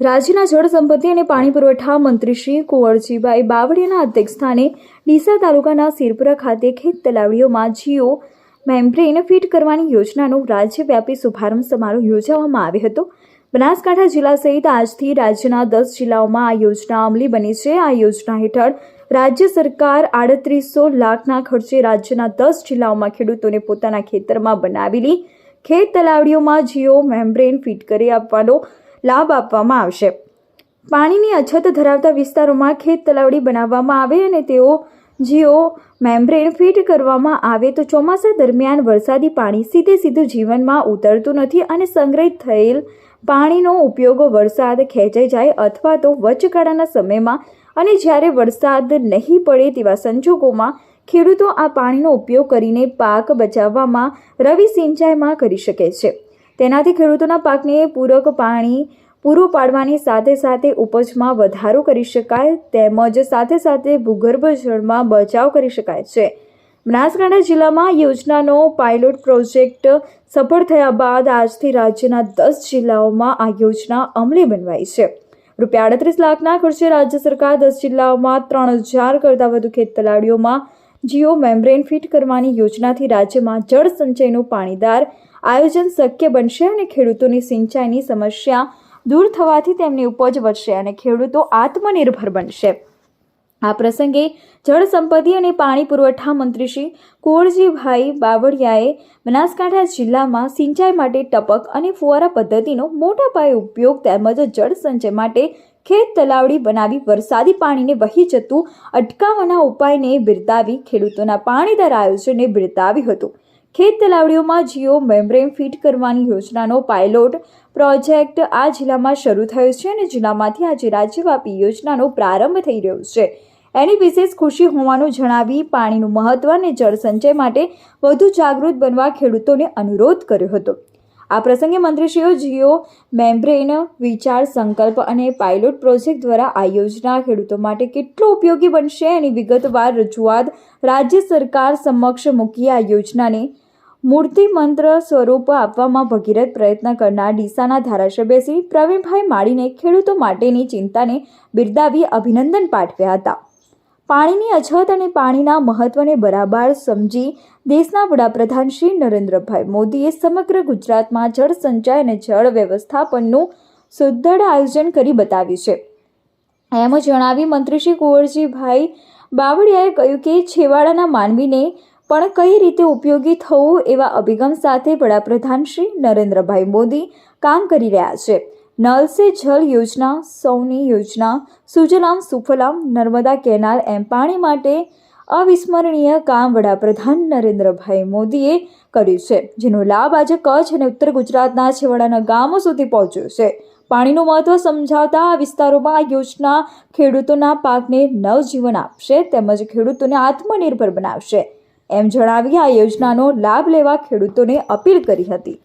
રાજ્યના જળ સંપત્તિ અને પાણી પુરવઠા મંત્રી શ્રી કુંવરજીભાઈ બાવળીયાના અધ્યક્ષસ્થાને ડીસા તાલુકાના સિરપુરા ખાતે ખેત તલાવડીઓમાં જીઓ મેમ્બ્રેન ફિટ કરવાની યોજનાનો રાજ્યવ્યાપી શુભારંભ સમારોહ યોજવામાં આવ્યો હતો. બનાસકાંઠા જિલ્લા સહિત આજથી રાજ્યના દસ જિલ્લાઓમાં આ યોજના અમલી બની છે. આ યોજના હેઠળ રાજ્ય સરકાર આડત્રીસો લાખના ખર્ચે રાજ્યના દસ જિલ્લાઓમાં ખેડૂતોને પોતાના ખેતરમાં બનાવેલી ખેત તલાવડીઓમાં જીઓ મેમ્બ્રેન ફિટ કરી આપવાનો લાભ આપવામાં આવશે. પાણીની અછત ધરાવતા વિસ્તારોમાં ખેત તલાવડી બનાવવામાં આવે અને તેઓ જીઓ મેમ્બ્રેન ફિટ કરવામાં આવે તો ચોમાસા દરમિયાન વરસાદી પાણી સીધે સીધું જીવનમાં ઉતરતું નથી અને સંગ્રહિત થયેલ પાણીનો ઉપયોગ વરસાદ ખેંચાઈ જાય અથવા તો વચગાળાના સમયમાં અને જ્યારે વરસાદ નહીં પડે તેવા સંજોગોમાં ખેડૂતો આ પાણીનો ઉપયોગ કરીને પાક બચાવવામાં રવિ સિંચાઈમાં કરી શકે છે. તેનાથી ખેડૂતોના પાકને પૂરક પાણી પૂરું પાડવાની સાથે સાથે ઉપજમાં વધારો કરી શકાય તેમજ સાથે સાથે ભૂગર્ભ જળમાં બચાવ કરી શકાય છે. બનાસકાંઠા જિલ્લામાં યોજનાનો પાયલોટ પ્રોજેક્ટ સફળ થયા બાદ આજથી રાજ્યના દસ જિલ્લાઓમાં આ યોજના અમલી બનવાઈ છે. રૂપિયા આડત્રીસ લાખના ખર્ચે રાજ્ય સરકાર દસ જિલ્લાઓમાં ત્રણ હજાર કરતાં વધુ ખેત તલાડીઓમાં જીઓ મેમ્બ્રેન ફિટ કરવાની યોજનાથી રાજ્યમાં જળ સંચયનું પાણીદાર આયોજન શક્ય બનશે અને ખેડૂતોની સિંચાઈની સમસ્યા દૂર થવાથી તેમની ઉપજ વધશે અને ખેડૂતો આત્મનિર્ભર બનશે. આ પ્રસંગે જળ સંપત્તિ અને પાણી પુરવઠા મંત્રી શ્રી કુંવરજીભાઈ બાવળિયાએ બનાસકાંઠા જિલ્લામાં સિંચાઈ માટે ટપક અને ફુવારા પદ્ધતિનો મોટા પાયે ઉપયોગ તેમજ જળ સંચય માટે ખેત તલાવડી બનાવી વરસાદી પાણીને વહી જતું અટકાવવાના ઉપાયને બિરદાવી ખેડૂતોના પાણીદાર આયોજનને બિરદાવ્યું હતું. ખેત તલાવડીઓમાં જીઓ મેમ્બ્રેન ફિટ કરવાની યોજનાનો પાયલોટ પ્રોજેક્ટ આ જિલ્લામાં શરૂ થયો છે અને જિલ્લામાંથી આજે રાજ્યવ્યાપી યોજનાનો પ્રારંભ થઈ રહ્યો છે. એની વિશેષ ખુશી હોવાનું જણાવી પાણીનું મહત્વ અને જળસંચય માટે વધુ જાગૃત બનવા ખેડૂતોને અનુરોધ કર્યો હતો. આ પ્રસંગે મંત્રીશ્રીઓ જીઓ મેમ્બ્રેન, વિચાર સંકલ્પ અને પાયલોટ પ્રોજેક્ટ દ્વારા આ યોજના ખેડૂતો માટે કેટલો ઉપયોગી બનશે એની વિગતવાર રજૂઆત રાજ્ય સરકાર સમક્ષ મૂકી આ યોજનાને મૂર્તિ મંત્ર સ્વરૂપ આપવામાં ભગીરથ પ્રયત્ન કરનાર ડીસાના ધારાસભ્ય શ્રી પ્રવીણભાઈ માળીને ખેડૂતો માટેની ચિંતાને બિરદાવી અભિનંદન પાઠવ્યા હતા. પાણીની અછત અને પાણીના મહત્વને બરાબર સમજી દેશના વડાપ્રધાન શ્રી નરેન્દ્રભાઈ મોદીએ સમગ્ર ગુજરાતમાં જળ સંચય અને જળ વ્યવસ્થાપનનું સુદૃઢ આયોજન કરી બતાવ્યું છે. એમ જણાવી મંત્રી શ્રી કુંવરજીભાઈ બાવળિયાએ કહ્યું કે છેવાડાના માનવીને પણ કઈ રીતે ઉપયોગી થવું એવા અભિગમ સાથે વડાપ્રધાન શ્રી નરેન્દ્રભાઈ મોદી કામ કરી રહ્યા છે? નલ સે જલ યોજના, સૌની યોજના, સુજલામ સુફલામ, નર્મદા કેનાલ એમ પાણી માટે અવિસ્મરણીય કામ વડાપ્રધાન નરેન્દ્રભાઈ મોદીએ કર્યું છે, જેનો લાભ આજે કચ્છ અને ઉત્તર ગુજરાતના છેવાડાના ગામો સુધી પહોંચ્યો છે. પાણીનું મહત્વ સમજાવતા આ વિસ્તારોમાં આ યોજના ખેડૂતોના પાકને નવજીવન આપશે, તેમજ ખેડૂતોને આત્મનિર્ભર બનાવશે. એમ જણાવી આ યોજનાનો લાભ લેવા ખેડૂતોને અપીલ કરી હતી.